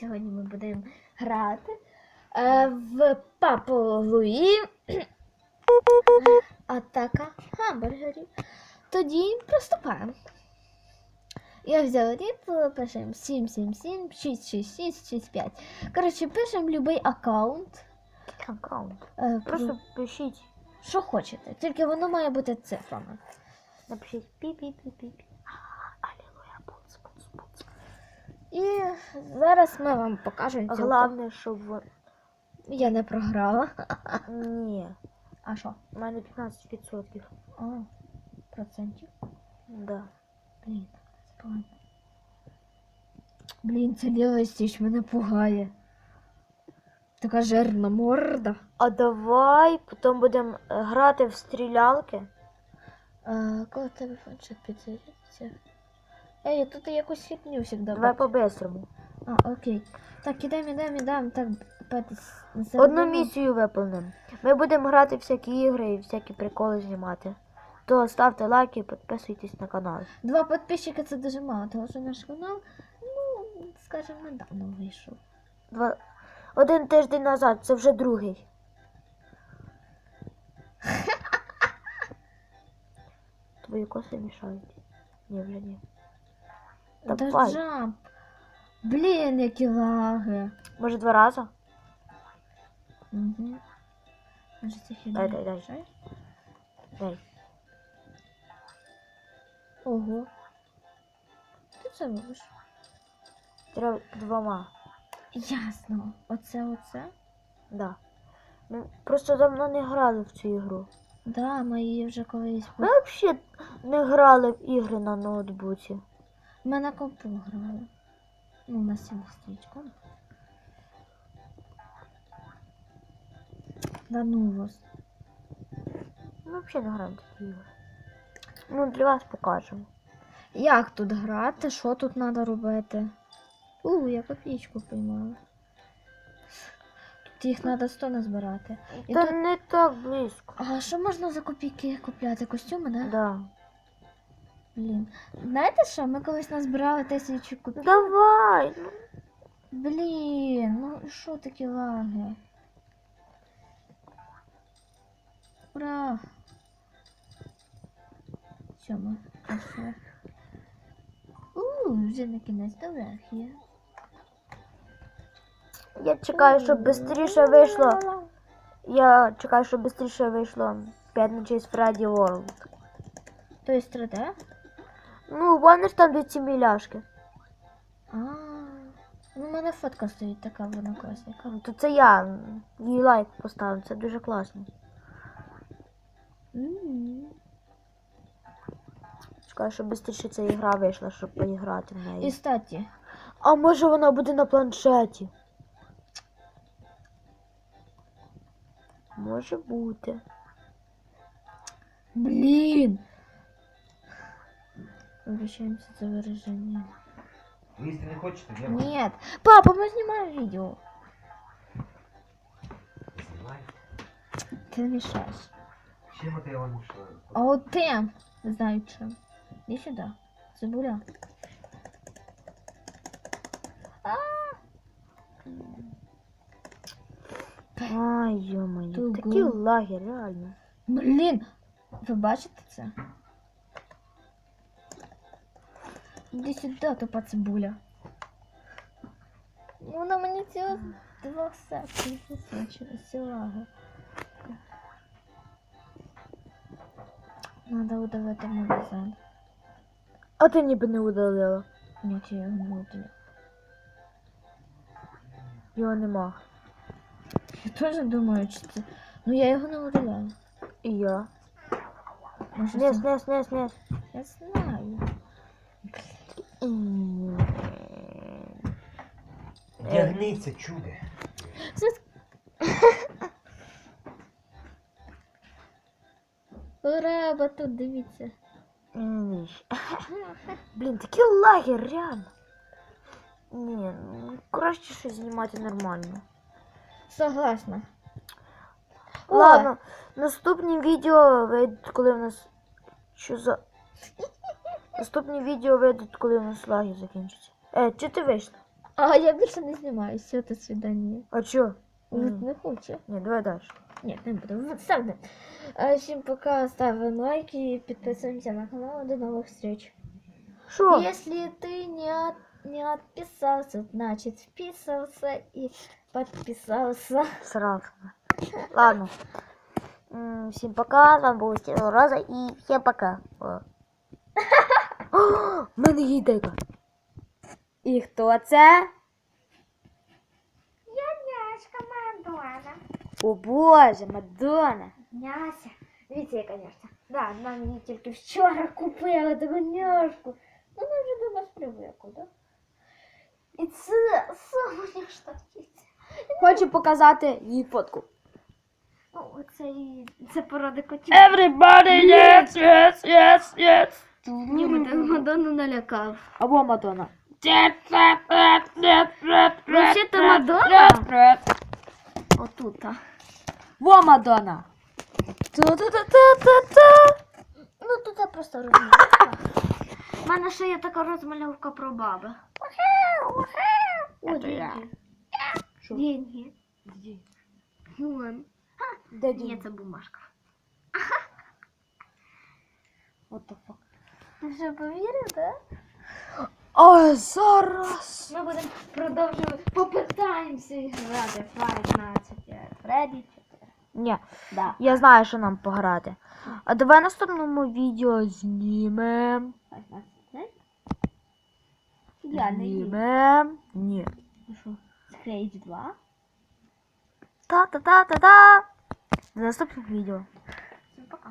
Сьогодні ми будемо грати е, в Папу Луї. Атака гамбургерів. Тоді приступаємо. Я взяла рід, пишемо 777 666 65. Коротше, пишемо будь-який аккаунт. Аккаунт. Е, Просто пишіть, що хочете. Тільки воно має бути цифрами. напишіть пі-пі-пі-пі. І зараз ми вам покажемо. цілком. Головне, щоб вон... Я не програла. Ні, А що? у мене 15%. А, процентів. Да. Блін, це погано. Блін, це ліва стіч мене пугає. Така жирна морда. А давай потім будемо е, грати в стрілялки. А, коли телефон ще підзарядиться? Ей, тут я якусь хітню завжди Давай по-бистрому. А, окей. Так, ідемо, ідемо, ідемо. Так, Петис. Одну місію виповнимо. Ми будемо грати всякі ігри і всякі приколи знімати. То ставте лайки і підписуйтесь на канал. Два підписчика це дуже мало, тому що наш канал, ну, скажімо, недавно вийшов. Два... Один тиждень назад, це вже другий. Твої коси мішають. Ні, вже ні. Давай. джамп. Блін, які лаги. Може два рази? Угу. Може це хіба Дай, дай, дай. Дай. Ого. Ти це робиш? Треба двома. Ясно. Оце, оце? Да. Ми просто давно не грали в цю ігру. Да, ми її вже колись. Ми взагалі не грали в ігри на ноутбуці. Ми на компу грали. Ну, на стрічку. Да ну вас. Ми взагалі не граємо такі ігри. Ну, для вас покажемо. Як тут грати? Що тут треба робити? У, я копійку поймала. Тут їх треба 100 назбирати. І Та тут- не так близько. А що можна за копійки купляти? Костюми, да? Да. Блін. Знаєте що? Ми колись назбирали тисячу копійок. Давай. Блін, ну і що такі лаги? Ура! Сьома, красиво. Ууу, вже на кінець добре є. Я чекаю, щоб швидше вийшло. Я чекаю, щоб швидше вийшло 5 ночей з Фредді Ворлд. То есть 3D? Ну, вони ж там де ці міляшки. А, ну у мене фотка стоїть така, вона класненька. Ну, То це я їй лайк поставив, це дуже класно. Чекаю, щоб швидше ця ігра вийшла, щоб поіграти в неї. І статі, А може вона буде на планшеті? Може бути. блін! Вибачаємося за вираження. Їсти не хочете? Я Нет. Папа, мы снимаем видео. знімаю. Ты мешаешь. Чим от я вам мішаю? А вот ты, не знаю чем. Иди сюда. Цибуля. А, Ай, йо-моє, Туго. такі лаги, реально. Блін. Ви бачите це? Іди сюди, тупа цибуля. Вона мені цього два секунди засвічилася лаги. Надо удалити магазин. А ти ніби не удалила. Ні, я його не удалю. Його нема. Я теж думаю, чи це. Ну я його не удаляю. І я. Може, Снес, це- снес, снес, снес. Я знаю. Вдягнися, Чуде. Це- Ура, батут, дивіться. Блін, такі лаги, реально. Ні, ну, краще щось знімати нормально. Согласна. Ладно, наступні відео коли в нас. Що за. Наступні відео вийдуть, коли у нас лаги закінчаться. Е, чи ти вийшла? А я більше не знімаю, все, до свидання. А чо? От М. не хоче. Ні, давай далі. Ні, не буду. Вот ставте. А, Всім пока, ставимо лайки, підписуємося на канал. До нових встреч. Що? Если ты не, от- не отписался, значит вписался и подписался. Сразу. Ладно. М, Всім пока, з вами був Стіл Роза і всім пока. О. О, в мене є ідейка. І хто це? Я Няшка Мадонна. О боже, Мадонна. Няся. Дивіться, я, конечно. Да, нам її тільки вчора купила таку няшку. Ну, ми вже до нас привикли, да? І це сама штатиця. Хочу показати їй фотку. Ну, це це породи котів. Everybody, yes, yes, yes, yes. Ні, ми так Мадонну налякав. Або Мадонна. Вообще-то Мадонна. Отут. а. Во Мадонна. Ту-ту-ту-ту-ту. Ну, тут я просто розмальовка. У мене ще є така розмальовка про баби. О, Це я. деньги. Що? Деньги. Вон. Де Ні, дім? це бумажка. What the fuck? Ти вже повірив, так? А зараз. Ми будемо продовжувати. Попитаємося грати Five Nights at Freddy 4. Ні, Да. я знаю, що нам пограти. А давай наступному відео знімем. Я не. Знімем. Ні. Ну 2? Та-та-та-та-та. До наступних відео. Всім пока.